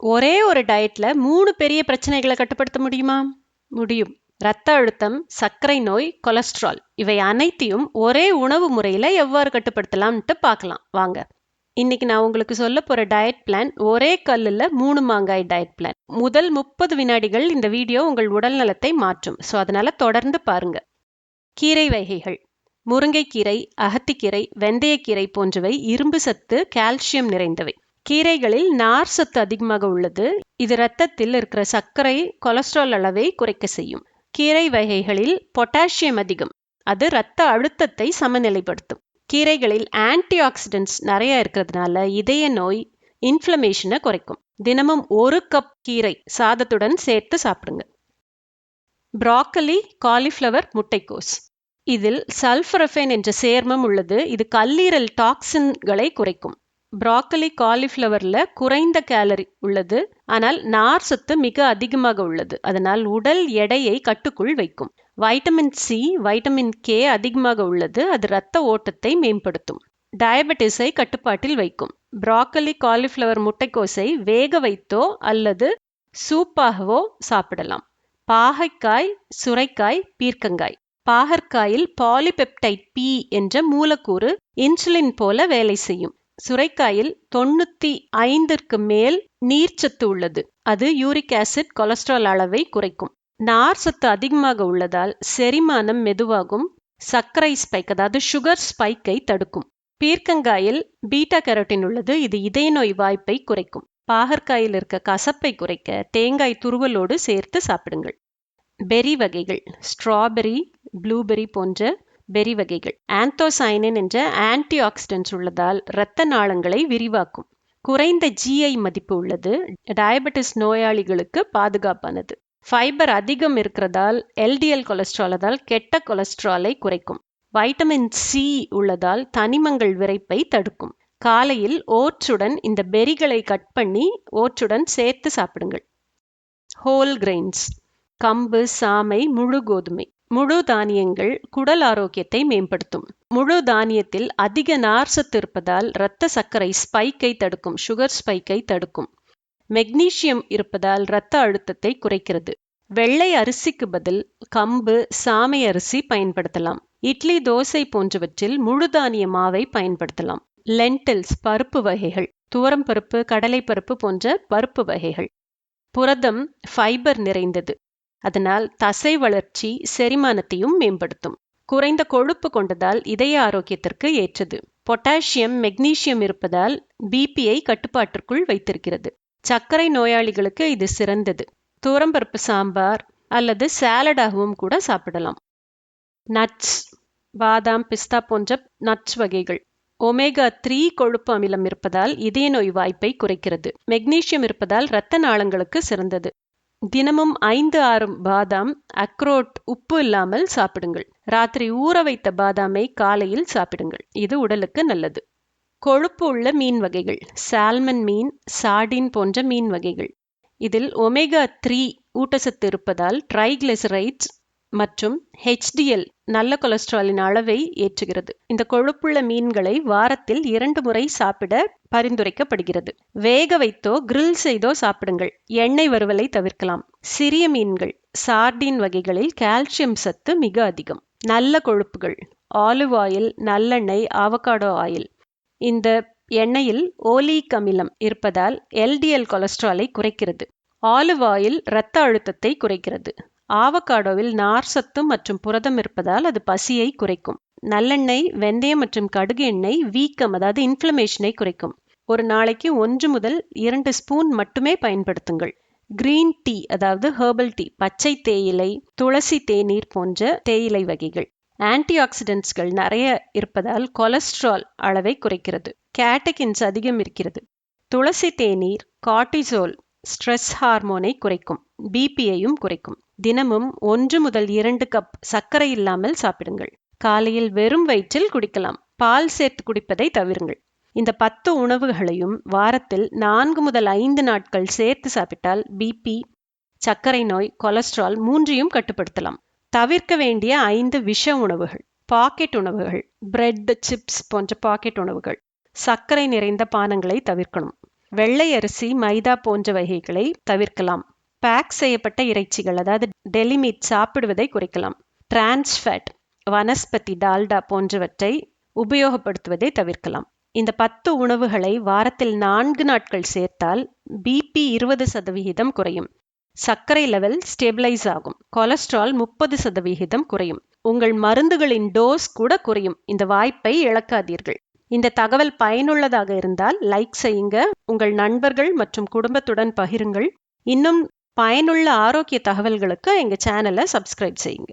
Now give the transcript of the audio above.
ஒரே ஒரு டயட்ல மூணு பெரிய பிரச்சனைகளை கட்டுப்படுத்த முடியுமா? முடியும். இரத்த அழுத்தம் சர்க்கரை நோய் கொலஸ்ட்ரால் இவை அனைத்தையும் ஒரே உணவு முறையில எவ்வாறு கட்டுப்படுத்தலாம்ட்டு பார்க்கலாம். வாங்க. இன்னைக்கு நான் உங்களுக்கு சொல்ல போற டயட் பிளான் ஒரே கல்லுல மூணு மாங்காய் டயட் பிளான் முதல் முப்பது வினாடிகள் இந்த வீடியோ உங்கள் உடல் நலத்தை மாற்றும். ஸோ அதனால தொடர்ந்து பாருங்க. கீரை வகைகள். முருங்கைக்கீரை அகத்திக்கீரை வெந்தயக்கீரை போன்றவை இரும்பு சத்து கால்சியம் நிறைந்தவை. கீரைகளில் நார் சத்து அதிகமாக உள்ளது. இது இரத்தத்தில் இருக்கிற சர்க்கரை கொலஸ்ட்ரால் அளவை குறைக்க செய்யும். கீரை வகைகளில் பொட்டாசியம் அதிகம். அது இரத்த அழுத்தத்தை சமநிலைப்படுத்தும். கீரைகளில் ஆன்டி ஆக்சிடென்ட்ஸ் நிறைய இருக்கிறதுனால இதய நோய் இன்ஃப்ளமேஷனை குறைக்கும். தினமும் ஒரு கப் கீரை சாதத்துடன் சேர்த்து சாப்பிடுங்க. ப்ராக்கலி காலிஃப்ளவர் முட்டைக்கோஸ். இதில் சல்ஃபரஃபைன் என்ற சேர்மம் உள்ளது. இது கல்லீரல் டாக்சின்களை குறைக்கும். ப்ராக்கலி காலிஃப்ளவர்ல குறைந்த கேலரி உள்ளது. ஆனால் நார் சத்து மிக அதிகமாக உள்ளது. அதனால் உடல் எடையை கட்டுக்குள் வைக்கும். வைட்டமின் சி வைட்டமின் கே அதிகமாக உள்ளது. அது இரத்த ஓட்டத்தை மேம்படுத்தும். டயபெட்டிஸை கட்டுப்பாட்டில் வைக்கும். ப்ராக்கலி காலிஃப்ளவர் முட்டைக்கோஸை வேக வைத்தோ அல்லது சூப்பாகவோ சாப்பிடலாம். பாகைக்காய் சுரைக்காய் பீர்க்கங்காய். பாகற்காயில் பாலிபெப்டைட் பி என்ற மூலக்கூறு இன்சுலின் போல வேலை செய்யும். சுரைக்காயில் தொண்ணூத்தி ஐந்திற்கு மேல் நீர்ச்சத்து உள்ளது. அது யூரிக் ஆசிட் கொலஸ்ட்ரால் அளவை குறைக்கும். நார் சத்து அதிகமாக உள்ளதால் செரிமானம் மெதுவாகும். சர்க்கரை ஸ்பைக் அதாவது சுகர் ஸ்பைக்கை தடுக்கும். பீர்க்கங்காயில் பீட்டா கேரோட்டின் உள்ளது. இது இதய நோய் வாய்ப்பை குறைக்கும். பாகற்காயில் இருக்க கசப்பை குறைக்க தேங்காய் துருவலோடு சேர்த்து சாப்பிடுங்கள். பெரி வகைகள் ஸ்ட்ராபெரி ப்ளூபெரி போன்ற பெரி வகைகள் ஆந்தோசைனின் என்ற ஆன்டி ஆக்சிடென்ட்ஸ் உள்ளதால் இரத்த நாளங்களை விரிவாக்கும். குறைந்த ஜிஐ மதிப்பு உள்ளது. டயபெட்டிஸ் நோயாளிகளுக்கு பாதுகாப்பானது. ஃபைபர் அதிகம் இருக்கிறதால் எல்டிஎல் கொலஸ்ட்ராலதால் கெட்ட கொலஸ்ட்ராலை குறைக்கும். வைட்டமின் சி உள்ளதால் தனிமங்கள் விரைப்பை தடுக்கும். காலையில் ஓட்ஸுடன் இந்த பெரிகளை கட் பண்ணி ஓட்ஸுடன் சேர்த்து சாப்பிடுங்கள். ஹோல் கிரெயின்ஸ் கம்பு சாமை முழு கோதுமை. முழு தானியங்கள் குடல் ஆரோக்கியத்தை மேம்படுத்தும். முழு தானியத்தில் அதிக நார்சத்து இருப்பதால் இரத்த சர்க்கரை ஸ்பைக்கை தடுக்கும் சுகர் ஸ்பைக்கை தடுக்கும். மெக்னீசியம் இருப்பதால் இரத்த அழுத்தத்தை குறைக்கிறது. வெள்ளை அரிசிக்கு பதில் கம்பு சாமை அரிசி பயன்படுத்தலாம். இட்லி தோசை போன்றவற்றில் முழு தானிய மாவை பயன்படுத்தலாம். லென்டில்ஸ் பருப்பு வகைகள் துவரம் பருப்பு கடலை பருப்பு போன்ற பருப்பு வகைகள். புரதம் ஃபைபர் நிறைந்தது. அதனால் தசை வளர்ச்சி செரிமானத்தையும் மேம்படுத்தும். குறைந்த கொழுப்பு கொண்டதால் இதய ஆரோக்கியத்திற்கு ஏற்றது. பொட்டாசியம் மெக்னீசியம் இருப்பதால் பிபியை கட்டுப்பாட்டிற்குள் வைத்திருக்கிறது. சர்க்கரை நோயாளிகளுக்கு இது சிறந்தது. தூரம்பருப்பு சாம்பார் அல்லது சாலடாகவும் கூட சாப்பிடலாம். நட்ஸ் பாதாம் பிஸ்தா போன்ற நட்ஸ் வகைகள். ஒமேகா த்ரீ கொழுப்பு அமிலம் இருப்பதால் இதய நோய் வாய்ப்பை குறைக்கிறது. மெக்னீசியம் இருப்பதால் இரத்த நாளங்களுக்கு சிறந்தது. தினமும் ஐந்து ஆறு பாதாம் அக்ரோட் உப்பு இல்லாமல் சாப்பிடுங்கள். ராத்திரி ஊற வைத்த பாதாமை காலையில் சாப்பிடுங்கள். இது உடலுக்கு நல்லது. கொழுப்பு உள்ள மீன் வகைகள் சால்மன் மீன் சார்டின் போன்ற மீன் வகைகள். இதில் ஒமேகா த்ரீ ஊட்டச்சத்து இருப்பதால் ட்ரைகிளிசரைட்ஸ் மற்றும் ஹெச்டிஎல் நல்ல கொலஸ்ட்ராலின் அளவை ஏற்றுகிறது. இந்த கொழுப்புள்ள மீன்களை வாரத்தில் இரண்டு முறை சாப்பிட பரிந்துரைக்கப்படுகிறது. வேக வைத்தோ கிரில் செய்தோ சாப்பிடுங்கள். எண்ணெய் வறுவலை தவிர்க்கலாம். சிறிய மீன்கள் சார்டின் வகைகளில் கால்சியம் சத்து மிக அதிகம். நல்ல கொழுப்புகள் ஆலிவ் ஆயில் நல்லெண்ணெய் ஆவகாடோ ஆயில். இந்த எண்ணெயில் ஓலீக் அமிலம் இருப்பதால் எல்டிஎல் கொலஸ்ட்ராலை குறைக்கிறது. ஆலிவ் ஆயில் இரத்த அழுத்தத்தை குறைக்கிறது. ஆவகாடோவில் நார் சத்து மற்றும் புரதம் இருப்பதால் அது பசியை குறைக்கும். நல்லெண்ணெய் வெந்தயம் மற்றும் கடுகு எண்ணெய் வீக்கம் அதாவது இன்ஃப்ளமேஷனை குறைக்கும். ஒரு நாளைக்கு ஒன்று முதல் இரண்டு ஸ்பூன் மட்டுமே பயன்படுத்துங்கள். கிரீன் டீ அதாவது ஹெர்பல் டீ பச்சை தேயிலை துளசி தேநீர் போன்ற தேயிலை வகைகள். ஆன்டி ஆக்சிடென்ட்ஸ்கள் நிறைய இருப்பதால் கொலஸ்ட்ரால் அளவை குறைக்கிறது. கேட்டகின்ஸ் அதிகம் இருக்கிறது. துளசி தேநீர் கார்டிசோல் ஸ்ட்ரெஸ் ஹார்மோனை குறைக்கும். பிபியையும் குறைக்கும். தினமும் ஒன்று முதல் இரண்டு கப் சர்க்கரை இல்லாமல் சாப்பிடுங்கள். காலையில் வெறும் வயிற்றில் குடிக்கலாம். பால் சேர்த்து குடிப்பதை தவிருங்கள். இந்த பத்து உணவுகளையும் வாரத்தில் நான்கு முதல் ஐந்து நாட்கள் சேர்த்து சாப்பிட்டால் பிபி சர்க்கரை நோய் கொலஸ்ட்ரால் மூன்றையும் கட்டுப்படுத்தலாம். தவிர்க்க வேண்டிய ஐந்து விஷ உணவுகள். பாக்கெட் உணவுகள். பிரெட் சிப்ஸ் போன்ற பாக்கெட் உணவுகள். சர்க்கரை நிறைந்த பானங்களை தவிர்க்கணும். வெள்ளை அரிசி மைதா போன்ற வகைகளை தவிர்க்கலாம். பேக் செய்யப்பட்ட இறைச்சிகள் அதாவது டெலி மீட் சாப்பிடுவதை குறைக்கலாம். டிரான்ஸ்ஃபேட் வனஸ்பதி டால்டா போன்றவற்றை உபயோகப்படுத்துவதை தவிர்க்கலாம். இந்த பத்து உணவுகளை வாரத்தில் நான்கு நாட்கள் சேர்த்தால் பிபி இருபது சதவிகிதம் குறையும். சர்க்கரை லெவல் ஸ்டெபிளைஸ் ஆகும். கொலஸ்ட்ரால் முப்பது சதவிகிதம் குறையும். உங்கள் மருந்துகளின் டோஸ் கூட குறையும். இந்த வாய்ப்பை இழக்காதீர்கள். இந்த தகவல் பயனுள்ளதாக இருந்தால் லைக் செய்யுங்க. உங்கள் நண்பர்கள் மற்றும் குடும்பத்துடன் பகிருங்கள். இன்னும் பயனுள்ள ஆரோக்கிய தகவல்களுக்கு எங்கள் சேனலை சப்ஸ்கிரைப் செய்யுங்க.